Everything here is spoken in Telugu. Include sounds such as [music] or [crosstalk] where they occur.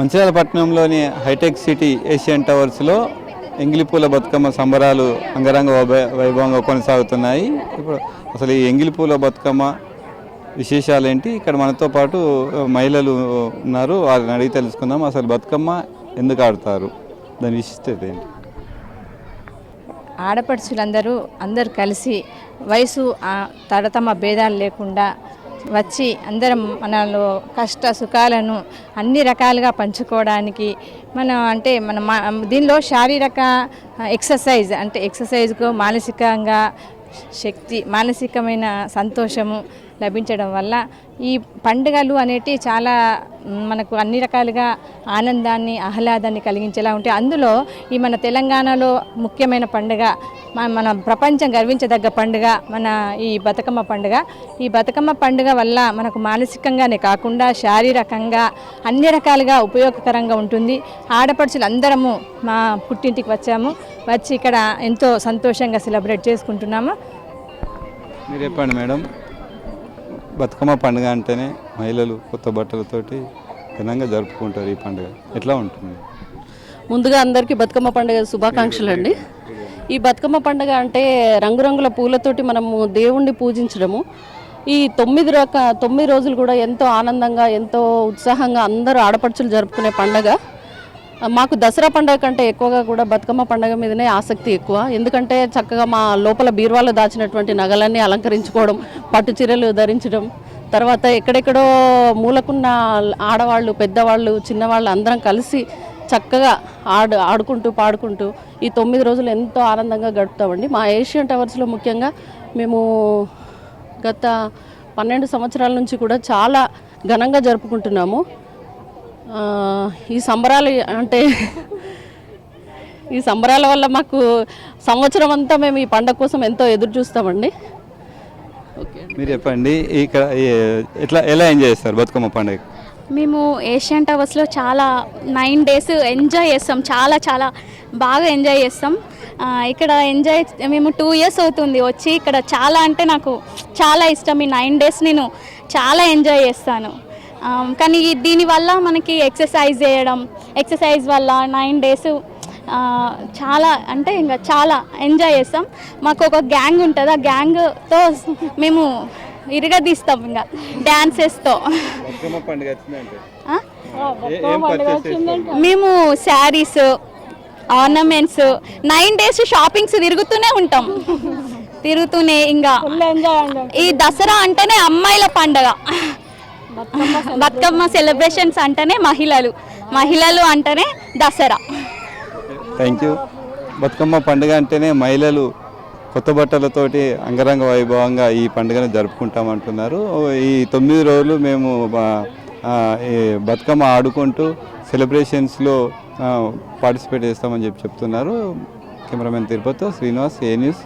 మంచిర్యాల పట్టణంలోని హైటెక్ సిటీ ఏషియన్ టవర్స్లో ఎంగిలిపూల బతుకమ్మ సంబరాలు అంగరంగ వైభవంగా కొనసాగుతున్నాయి. ఇప్పుడు అసలు ఈ ఎంగిలిపూల బతుకమ్మ విశేషాలు ఏంటి ఇక్కడ మనతో పాటు మహిళలు ఉన్నారు. వారిని అడిగి తెలుసుకుందాం. అసలు బతుకమ్మ ఎందుకు ఆడతారు? దాని విశిష్టత ఏంటి? ఆడపడుచులందరూ అందరూ కలిసి వయసు ఆ, తరతమ భేదాలు లేకుండా వచ్చి అందరం మనలో కష్ట సుఖాలను అన్ని రకాలుగా పంచుకోవడానికి మనం అంటే మన మా- దీనిలో శారీరక ఎక్సర్సైజ్ అంటే ఎక్సర్సైజ్కు మానసికంగా శక్తి మానసికమైన సంతోషము లభించడం వల్ల ఈ పండుగలు అనేటివి చాలా మనకు అన్ని రకాలుగా ఆనందాన్ని ఆహ్లాదాన్ని కలిగించేలా ఉంటాయి. అందులో ఈ మన తెలంగాణలో ముఖ్యమైన పండుగ మన ప్రపంచం గర్వించదగ్గ పండుగ మన ఈ బతుకమ్మ పండుగ. ఈ బతుకమ్మ పండుగ వల్ల మనకు మానసికంగానే కాకుండా శారీరకంగా అన్ని రకాలుగా ఉపయోగకరంగా ఉంటుంది. ఆడపడుచులు అందరము మా పుట్టింటికి వచ్చాము. వచ్చి ఇక్కడ ఎంతో సంతోషంగా సెలబ్రేట్ చేసుకుంటున్నాము. మీరు చెప్పండి మేడం. బతుకమ్మ పండుగ అంటేనే మహిళలు కొత్త బట్టలతోటి ఘనంగా జరుపుకుంటారు ఈ పండుగ. ఎట్లా ఉంటుంది? ముందుగా అందరికీ బతుకమ్మ పండుగ శుభాకాంక్షలు అండి. ఈ బతుకమ్మ పండుగ అంటే రంగురంగుల పూలతోటి మనము దేవుణ్ణి పూజించడము. ఈ తొమ్మిది రక తొమ్మిది రోజులు కూడా ఎంతో ఆనందంగా ఎంతో ఉత్సాహంగా అందరూ ఆడపడుచులు జరుపుకునే పండుగ. మాకు దసరా పండుగ కంటే ఎక్కువగా కూడా బతుకమ్మ పండుగ మీదనే ఆసక్తి ఎక్కువ. ఎందుకంటే చక్కగా మా లోపల బీరువాలో దాచినటువంటి నగలన్నీ అలంకరించుకోవడం పట్టు చీరలు ధరించడం తర్వాత ఎక్కడెక్కడో మూలకున్న ఆడవాళ్ళు పెద్దవాళ్ళు చిన్నవాళ్ళు అందరం కలిసి చక్కగా ఆడు ఆడుకుంటూ పాడుకుంటూ ఈ తొమ్మిది రోజులు ఎంతో ఆనందంగా గడుపుతామండి. మా ఏషియన్ టవర్స్లో ముఖ్యంగా మేము గత పన్నెండు సంవత్సరాల నుంచి కూడా చాలా ఘనంగా జరుపుకుంటున్నాము. ఈ సంబరాలు అంటే ఈ సంబరాల వల్ల మాకు సంవత్సరం అంతా మేము ఈ పండగ కోసం ఎంతో ఎదురు చూస్తామండి. ఓకే. మీరు చెప్పండి ఇక్కడ ఎట్లా ఎలా ఎంజాయ్ చేస్తారు బతుకమ్మ పండుగ? మేము ఏషియన్ టవర్స్లో చాలా నైన్ డేస్ ఎంజాయ్ చేస్తాం చాలా చాలా బాగా ఎంజాయ్ చేస్తాం. ఇక్కడ ఎంజాయ్ మేము టూ ఇయర్స్ అవుతుంది వచ్చి ఇక్కడ చాలా అంటే నాకు చాలా ఇష్టం. ఈ నైన్ డేస్ నేను చాలా ఎంజాయ్ చేస్తాను. కానీ దీనివల్ల మనకి ఎక్సర్సైజ్ చేయడం ఎక్సర్సైజ్ వల్ల నైన్ డేస్ చాలా అంటే ఇంకా చాలా ఎంజాయ్ చేస్తాం. మాకు ఒక గ్యాంగ్ ఉంటుంది ఆ గ్యాంగ్తో మేము ఇరగదీస్తాం ఇంకా డ్యాన్సెస్తో మేము saris ornaments nine days shoppings తిరుగుతూనే ఉంటాం. తిరుగుతూనే ఇంకా ఈ దసరా అంటేనే అమ్మాయిల పండగ. [laughs] బతుకమ్మ సెలబ్రేషన్స్ అంటేనే మహిళలు. మహిళలు అంటేనే దసరా. Thank you. బతుకమ్మ పండుగ అంటేనే మహిళలు కొత్త బట్టలతోటి అంగరంగ వైభవంగా ఈ పండుగను జరుపుకుంటామంటున్నారు. ఈ తొమ్మిది రోజులు మేము బతుకమ్మ ఆడుకుంటూ సెలబ్రేషన్స్లో పార్టిసిపేట్ చేస్తామని చెప్పి చెప్తున్నారు. కెమెరామెన్ తిరుపతితో శ్రీనివాస్ ఏ న్యూస్.